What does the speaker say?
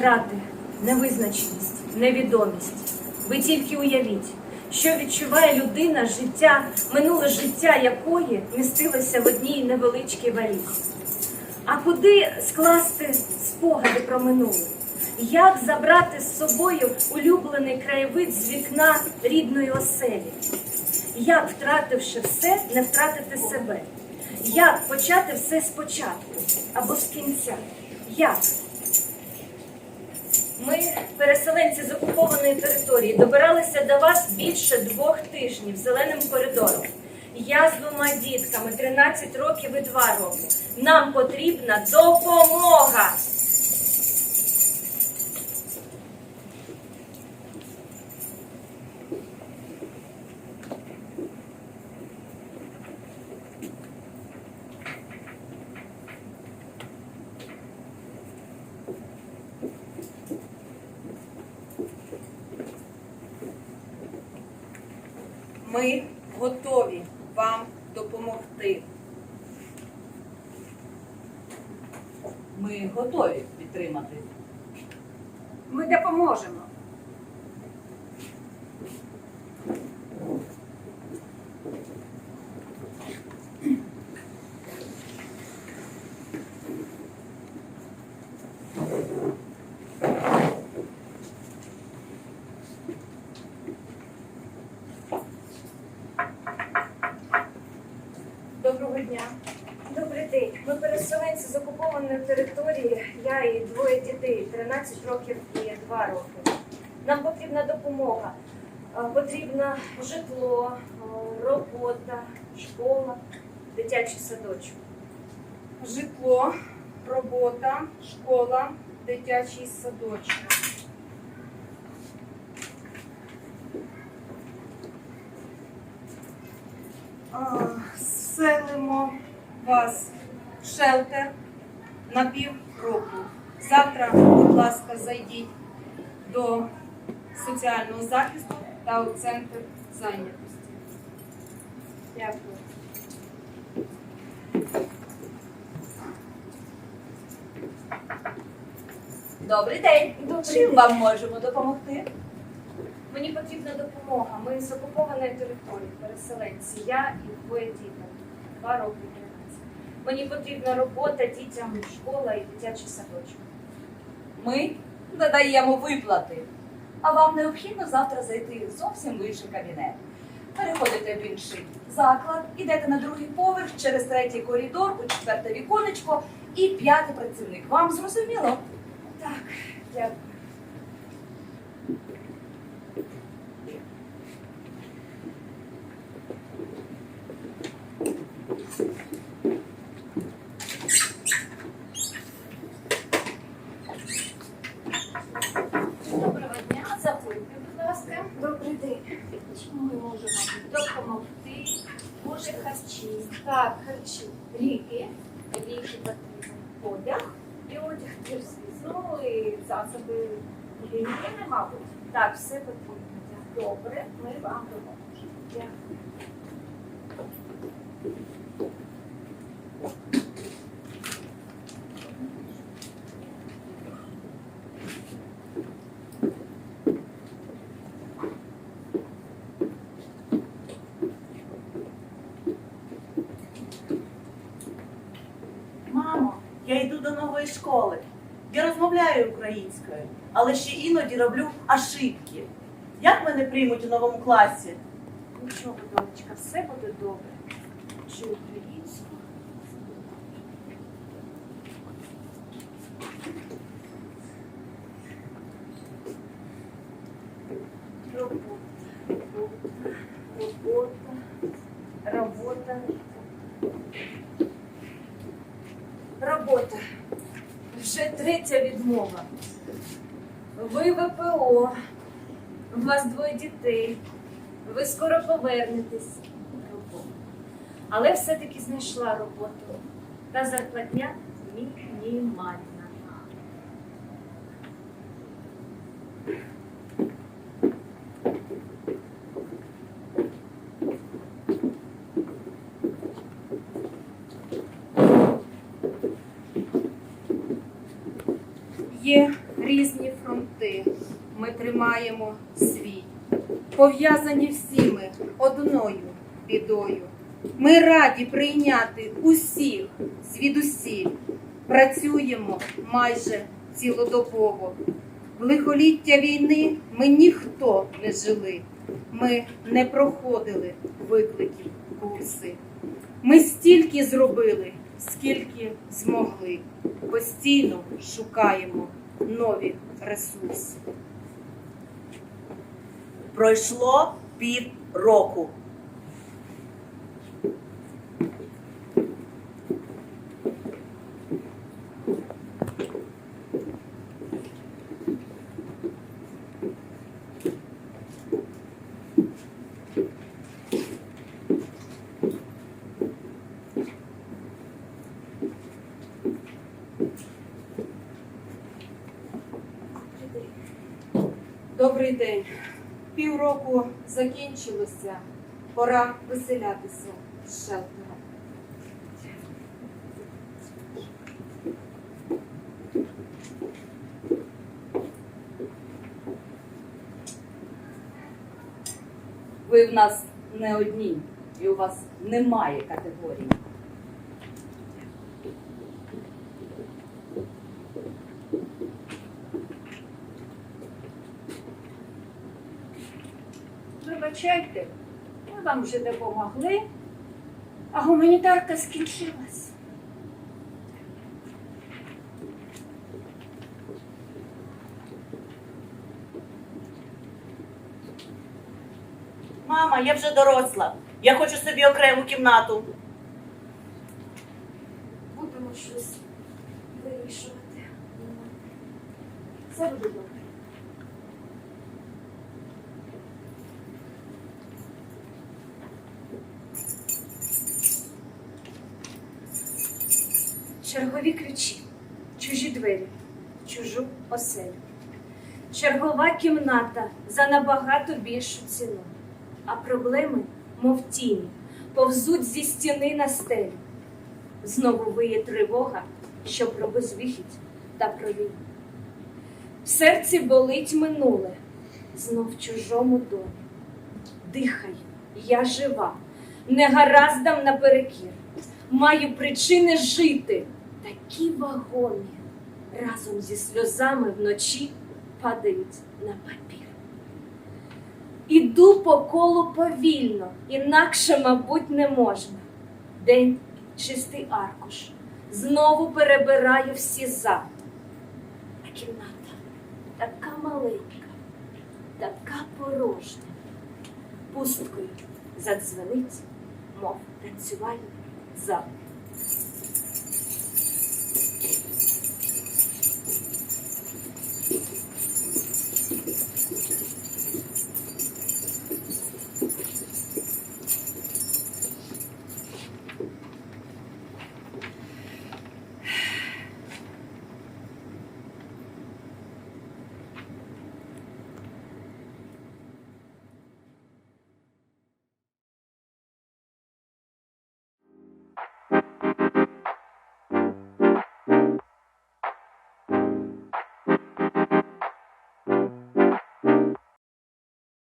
втрати, невизначеність, невідомість. Ви тільки уявіть, що відчуває людина життя, минуле життя якої містилося в одній невеличкій валізі. А куди скласти спогади про минуле? Як забрати з собою улюблений краєвид з вікна рідної оселі? Як, втративши все, не втратити себе? Як почати все спочатку або з кінця? Як? Ми, переселенці з окупованої території, добиралися до вас більше двох тижнів зеленим коридором. Я з двома дітками, 13 років і 2 роки. Нам потрібна допомога. Ми готові вам допомогти. Ми готові підтримати. Ми допоможемо. Доброго дня. Добрий день. Ми переселенці з окупованої території. Я і двоє дітей, 13 років і 2 роки. Нам потрібна допомога. Е, Потрібно житло, е, робота, школа, дитячий садочок. Житло, робота, школа, дитячий садочок. Селимо вас в шелтер на півроку. Завтра, будь ласка, зайдіть до соціального захисту та у центр зайнятості. Дякую. Добрий день. Добрий Чим день. вам можемо допомогти? Мені потрібна допомога. Ми з окупованої території, переселенці. Я і двоє діток, 2 роки і 13. Мені потрібна робота дітям, школа і дитячий садочок. Ми надаємо виплати. А вам необхідно завтра зайти зовсім в інший кабінет. Переходите в інший заклад, ідете на другий поверх через третій коридор, у четверте віконечко і п'ятий працівник. Вам зрозуміло? Так, дякую. Доброго дня, заходьте, будь ласка. Добрий день. Чому ми можемо допомогти? Може харчі, Так, харчі. ліки, ліки потрібні, одяг, І одяг теж звісно. ну і засоби гігієни, мабуть. Так, все потрібно. Добре, ми вам допоможемо. Дякую. Мамо, я йду школи. Я розмовляю українською, але ще іноді роблю ошибки. Як мене приймуть у новому класі? Нічого, донечка, все буде добре. Чи українську? Робота, робота, робота, робота. Вже третя відмова. Ви ВПО. У вас двоє дітей. Ви скоро повернетесь. Але все-таки знайшла роботу. Та зарплатня мінімальна. Є різні фронти. Ми тримаємо свій. Пов'язані всі ми одною бідою. Ми раді прийняти усіх звідусіль. Працюємо майже цілодобово. В лихоліття війни ми ніхто не жили. Ми не проходили викликів курси. Ми стільки зробили, скільки змогли. Постійно шукаємо нові ресурси. Пройшло пів року. Добрий день. Півроку закінчилося. Пора виселятися з шелтера. Ви в нас не одні, і у вас немає категорії. Вибачайте, ми вам вже допомогли, а гуманітарка скінчилась. Мама, я вже доросла. Я хочу собі окрему кімнату. Будемо щось вирішувати. Все буде добре. Чергові ключі, чужі двері, чужу оселю. Чергова кімната за набагато більшу ціну. А проблеми, мов тіні, повзуть зі стіни на стелю. Знову виє тривога, що про безвихідь та про війну. В серці болить минуле, знов в чужому домі. Дихай, я жива, не гараздам наперекір. Маю причини жити, такі вагомі, разом зі сльозами вночі падають на папір. Іду по колу повільно, інакше, мабуть, не можна. День чистий аркуш, знову перебираю всі за. А кімната така маленька, така порожня. Пусткою задзвенить, мов танцювальний зал.